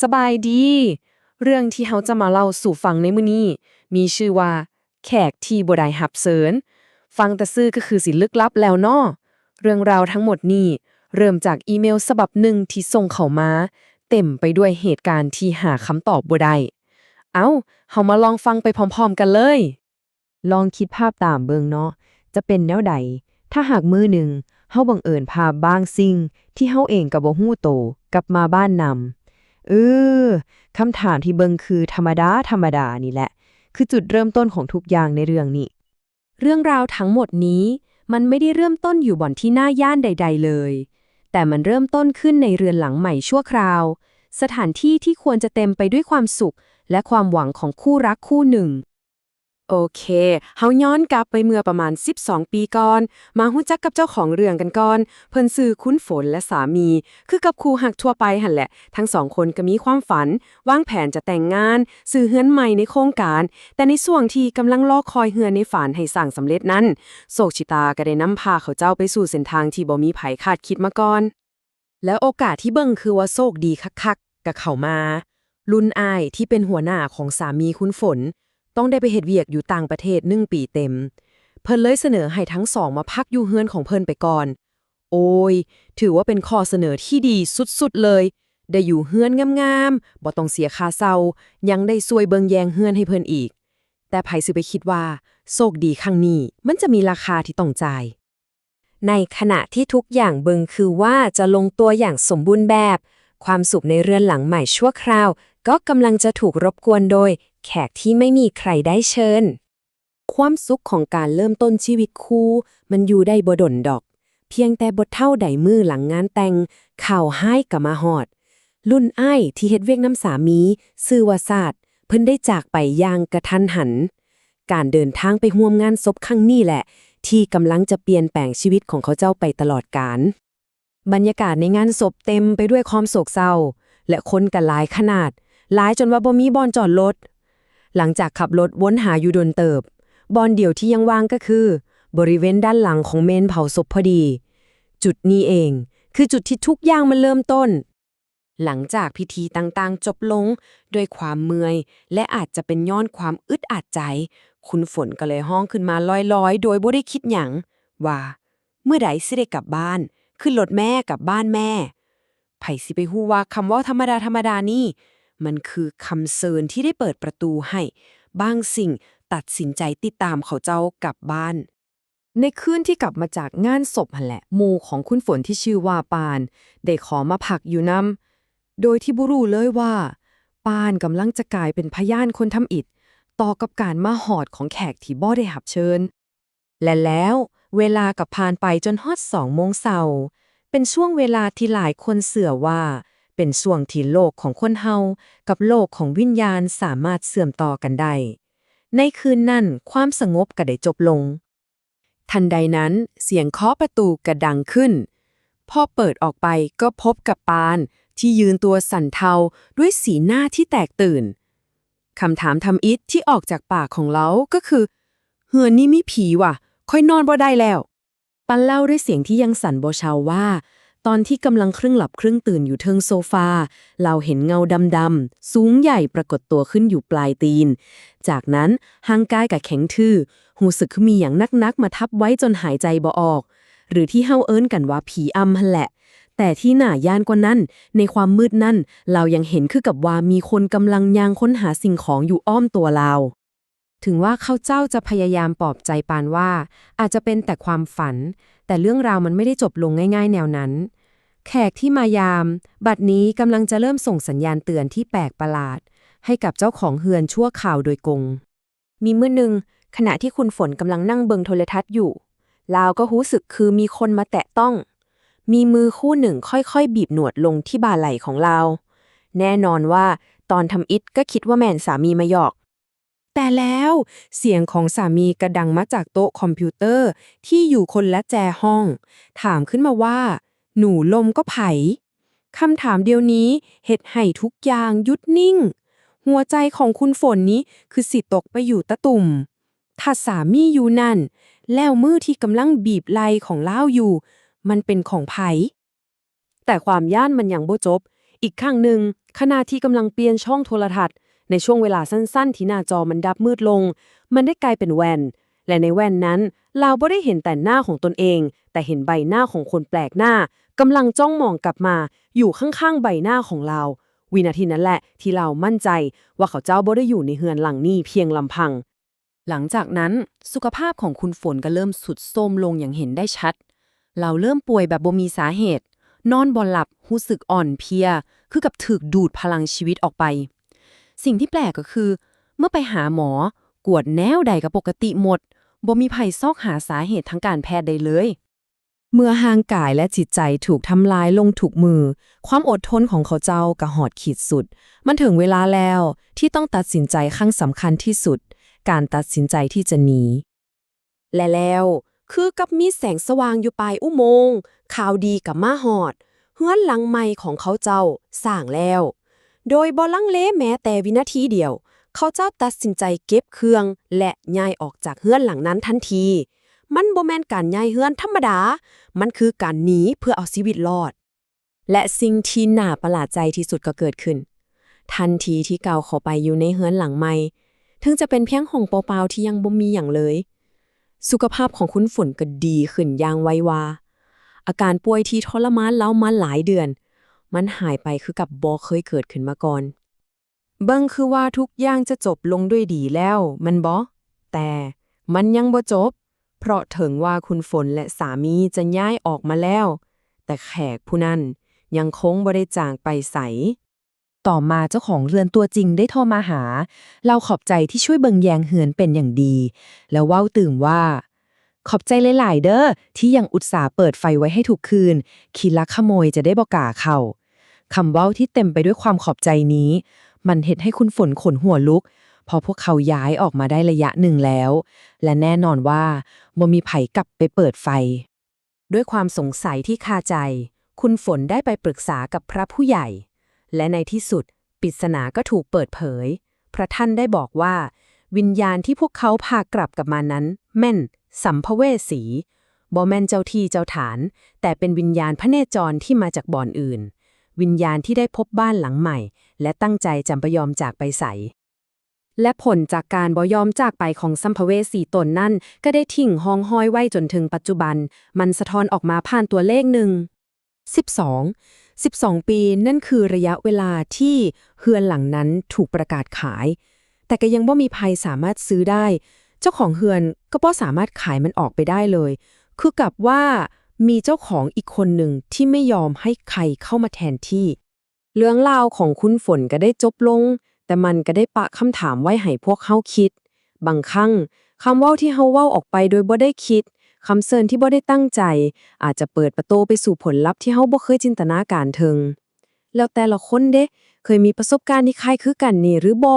สบายดี เรื่องที่เฮาจะมาเล่าสู่ฟังในมื้อนี้ มีชื่อว่า แขกที่บ่ได้หับเสิญฟังแต่ซื่อก็คือสิลึกลับแล้วเนาะเรื่องราวทั้งหมดนี้เริ่มจากอีเมลฉบับหนึ่งที่ส่งเข้ามา เต็มไปด้วยเหตุการณ์ที่หาคำตอบบ่ได้เอ้าเฮามาลองฟังไปพร้อมๆกันเลย ลองคิดภาพตามเบิงเนาะจะเป็นแนวใด ถ้าหากมือหนึ่งเฮาบังเอิญพาบางสิ่ง ที่เฮาเองก็บ่ฮู้โตกลับมาบ้านนำ เออคำถามที่เบิงคือธรรมดาธรรมดานี่แหละ คือจุดเริ่มต้นของทุกอย่างในเรื่องนี้ เรื่องราวทั้งหมดนี้ มันไม่ได้เริ่มต้นอยู่บ่อนที่หน้าย่านใด ๆ เลย แต่มันเริ่มต้นขึ้นในเรือนหลังใหม่ชั่วคราว สถานที่ที่ควรจะเต็มไปด้วยความสุข และความหวังของคู่รักคู่หนึ่ง โอเค เฮาย้อนกลับไปเมื่อประมาณ 12 ปีก่อน มาหู้จักกับเจ้าของเรื่องกันก่อน เพิ่นซื้อคุ้นฝนและสามี คือกับคู่หักทั่วไปหั่นแหละ ทั้งสองคนก็มีความฝัน วางแผนจะแต่งงาน ซื้อเฮือนใหม่ในโครงการ แต่ในช่วงที่กำลังรอคอยเฮือนในฝันให้สร้างสำเร็จนั้น โศกชิตาก็ได้นำพาเขาเจ้าไปสู่เส้นทางที่บ่มีไผคาดคิดมาก่อน แล้วโอกาสที่เบิ่งคือว่าโชคดีคักๆกับเขามา รุ่นอายที่เป็นหัวหน้าของสามีคุณฝน ต้องได้ไปเฮ็ดเวียกอยู่ต่างประเทศหนึ่งปีเต็ม เพิ่นเลยเสนอให้ทั้งสองมาพักอยู่เฮือนของเพิ่นไปก่อน โอ้ย ถือว่าเป็นข้อเสนอที่ดีสุดๆเลย ได้อยู่เฮือนงามๆบ่ต้องเสียค่าเซายังได้ซวยเบิงแยงเฮือนให้เพิ่นอีก แต่ไผสิไปคิดว่าโชคดีครั้งนี้มันจะมีราคาที่ต้องจ่ายในขณะที่ทุกอย่างเบิงคือว่าจะลงตัวอย่างสมบูรณ์แบบ ความสุขในเรือนหลังใหม่ชั่วคราวก็กำลังจะถูกรบกวนโดย แขกที่ไม่มีใครได้เชิญ ความสุขของการเริ่มต้นชีวิตคู่ มันอยู่ได้บ่ดนดอก เพียงแต่บทเท่าใดมือหลังงานแต่ง ข่าวให้กับมาหอด รุ่นอ้ายที่เฮ็ดเวียกน้ำสามีซื่อวาศาสตร์เพิ่นได้จากไปอย่างกระทันหัน การเดินทางไปร่วมงานศพครั้งนี้แหละ ที่กำลังจะเปลี่ยนแปลงชีวิตของเขาเจ้าไปตลอดกาลบรรยากาศในงานศพเต็มไปด้วยความโศกเศร้า และคนกันหลายขนาด หลายจนว่าบ่มีบอนจอดรถหลังจากขับรถวนหาอยู่ดนเติบ บอนเดียวที่ยังว่างก็คือ บริเวณด้านหลังของเมนเผาศพพอดี จุดนี้เอง คือจุดที่ทุกอย่างมันเริ่มต้น หลังจากพิธีต่างๆ จบลงด้วยความเมื่อย และอาจจะเป็นย้อนความอึดอัดใจ คุณฝนก็เลยห้องขึ้นมาลอยๆ โดยบ่ได้คิดหยังว่า เมื่อใดสิได้กลับบ้านขึ้นรถแม่กลับบ้านแม่ไผสิไปฮู้ว่าคำว่าธรรมดาธรรมดานี่ มันคือคำเซินที่ได้เปิดประตูให้ บางสิ่งตัดสินใจติดตามเขาเจ้ากลับบ้าน ในคืนที่กลับมาจากงานศพหันแหละหมู่ของคุณฝนที่ชื่อว่าปาน ได้ขอมาพักอยู่นำโดยที่บุรู้เลยว่า ปานกำลังจะกลายเป็นพยานคนทำอิฐต่อกับการมาหอดของแขกที่บ่ได้หับเชิญ และแล้วเวลากับผ่านไปจนฮอดสองโมงเศร้าเป็นช่วงเวลาที่หลายคนเสื่อว่า เป็นช่วงที่โลกของคนเฮากับโลกของวิญญาณสามารถเสื่อมต่อกันได้ ในคืนนั้นความสงบก็ได้จบลง ทันใดนั้นเสียงเคาะประตูกระดังขึ้น พอเปิดออกไปก็พบกับปานที่ยืนตัวสั่นเทาด้วยสีหน้าที่แตกตื่นคำถามทำอิฐที่ออกจากปากของเราก็คือ เฮือนนี่มีผีว่ะ ค่อยนอนบ่ได้แล้ว ปันเล่าด้วยเสียงที่ยังสั่นโบเชาว่า ตอนที่กำลังครึ่งหลับครึ่งตื่นอยู่เทิงโซฟา เราเห็นเงาดำๆ สูงใหญ่ปรากฏตัวขึ้นอยู่ปลายตีน จากนั้นห่างกายกับแข็งทื่อ หูสึกมีอย่างนักๆ มาทับไว้จนหายใจบ่ออก หรือที่เฮาเอิ้นกันว่าผีอำหั่นแหละ แต่ที่หน่าย่านกว่านั้น ในความมืดนั่น เรายังเห็นคือกับว่ามีคนกำลังยางค้นหาสิ่งของอยู่อ้อมตัวเราถึงว่าเขาเจ้าจะพยายามปลอบใจปานว่า อาจจะเป็นแต่ความฝัน แต่เรื่องราวมันไม่ได้จบลงง่าย ๆ แนวนั้น แขกที่มายาม บัดนี้กำลังจะเริ่มส่งสัญญาณเตือนที่แปลกประหลาด ให้กับเจ้าของเฮือนชั่วข่าวโดยกง มีเมื่อหนึ่งขณะที่คุณฝนกำลังนั่งเบิงโทรทัศน์อยู่ลาวก็รู้สึกคือมีคนมาแตะต้อง มีมือคู่หนึ่งค่อยๆ บีบหนวดลงที่บ่าไหล่ของเราแน่นอนว่าตอนทำอิฐก็คิดว่าแมนสามีมาหยอก แต่แล้วเสียงของสามีกระดังมาจากโต๊ะคอมพิวเตอร์ ที่อยู่คนละแจห้อง ถามขึ้นมาว่า หนูลมก็ไผคำถามเดียวนี้เห็ดให้ทุกอย่างยุดนิ่ง หัวใจของคุณฝนนี้คือสิตกไปอยู่ตะตุ่มถ้าสามีอยู่นั่น แล้วมือที่กำลังบีบไหลของเล่าอยู่ มันเป็นของไผแต่ความย่านมันยังบ่จบ อีกข้างหนึ่งขณะที่กำลังเปลี่ยนช่องโทรทัศน์ ในช่วงเวลาสั้นๆ ที่หน้าจอมันดับมืดลง มันได้กลายเป็นแว่น และในแว่นนั้นเราไม่ได้เห็นแต่หน้าของตนเอง แต่เห็นใบหน้าของคนแปลกหน้ากำลังจ้องมองกลับมา อยู่ข้างๆใบหน้าของเรา วินาทีนั้นแหละที่เรามั่นใจว่าเขาเจ้าบ่ได้อยู่ในเฮือนหลังนี้เพียงลำพัง หลังจากนั้นสุขภาพของคุณฝนก็เริ่มสุดโทรมลงอย่างเห็นได้ชัด เราเริ่มป่วยแบบบ่มีสาเหตุ นอนบ่หลับรู้สึกอ่อนเพลีย คือกับถูกดูดพลังชีวิตออกไป สิ่งที่แปลกก็คือ เมื่อไปหาหมอกวดแนวใดกับปกติหมดบ่มีไผซอกหาสาเหตุทางการแพทย์ใดเลย เมื่อห่างกายและจิตใจถูกทำลายลงถูกมือ ความอดทนของเขาเจ้ากระหอดขีดสุด มันถึงเวลาแล้วที่ต้องตัดสินใจครั้งสำคัญที่สุด การตัดสินใจที่จะหนี และแล้ว คือกับมีแสงสว่างอยู่ปลายอุโมงค์ข่าวดีกับมาหอด เฮือนหลังใหม่ของเขาเจ้าสร้างแล้ว โดยบ่ลังเลแม้แต่วินาทีเดียว เขาเจ้าตัดสินใจเก็บเครื่อง และย้ายออกจากเฮือนหลังนั้นทันที มันบแมนการย้ายเฮือนธรรมดา มันคือการหนีเพื่อเอาชีวิตรอด และสิ่งที่น่าประหลาดใจที่สุดก็เกิดขึ้น ทันทีที่เกาเข้าไปอยู่ในเฮือนหลังใหม่ถึงจะเป็นเพียงห้องเปล่าๆที่ยังบ่มีอย่างเลย สุขภาพของคุณฝนก็ดีขึ้นอย่างไววาอาการป่วยที่ทรมานเล่ามาหลายเดือน มันหายไปคือกับบ่เคยเกิดขึ้นมาก่อน เบิ่งคือว่าทุกอย่างจะจบลงด้วยดีแล้ว มันบ่แต่มันยังบ่จบ เพราะถึงว่าคุณฝนและสามีจะย้ายออกมาแล้ว แต่แขกผู้นั้นยังคงบ่ได้จางไปใส ต่อมาเจ้าของเรือนตัวจริงได้โทรมาหา เราขอบใจที่ช่วยเบิงแยงเหือนเป็นอย่างดี แล้วเว้าตื่มว่า ขอบใจหลาย ๆ เด้อที่ยังอุตส่าห์เปิดไฟไว้ให้ทุกคืนคิดลักขโมยจะได้บอกกาเขาคำเว้าที่เต็มไปด้วยความขอบใจนี้ มันเห็ดให้คุณฝนขนหัวลุก พอพวกเขาย้ายออกมาได้ระยะหนึ่งแล้ว และแน่นอนว่าบ่มีไผกลับไปเปิดไฟ ด้วยความสงสัยที่คาใจ คุณฝนได้ไปปรึกษากับพระผู้ใหญ่ และในที่สุดปริศนาก็ถูกเปิดเผย พระท่านได้บอกว่า วิญญาณที่พวกเขาพากลับกลับมานั้น แม่น สัมภเวสีบ่แม่นเจ้าที่เจ้าฐาน แต่เป็นวิญญาณพระเนจรที่มาจากบ่อนอื่น วิญญาณที่ได้พบบ้านหลังใหม่ และตั้งใจจำปยอมจากไปใส และผลจากการบ่ยอมจากไปของสัมภเวสีตนนั่น ก็ได้ทิ้งห้องห้อยไว้จนถึงปัจจุบัน มันสะท้อนออกมาผ่านตัวเลขหนึ่ง12 12 ปีนั่นคือระยะเวลาที่เฮือนหลังนั้นถูกประกาศขาย แต่ก็ยังบ่มีภัยสามารถซื้อได้ เจ้าของเฮือนก็บ่สามารถขายมันออกไปได้เลย คือกับว่ามีเจ้าของอีกคนหนึ่งที่ไม่ยอมให้ใครเข้ามาแทนที่ เรื่องราวของคุณฝนก็ได้จบลง แต่มันก็ได้ปะคำถามไว้ให้พวกเฮาคิด บางครั้งคำเว้าที่เฮาเว้าออกไปโดยบ่ได้คิดคำเซินที่บ่ได้ตั้งใจ อาจจะเปิดประตูไปสู่ผลลัพธ์ที่เฮาบ่เคยจินตนาการถึงแล้วแต่ละคนเด้เคยมีประสบการณ์ที่คล้ายคือกันนี่หรือบ่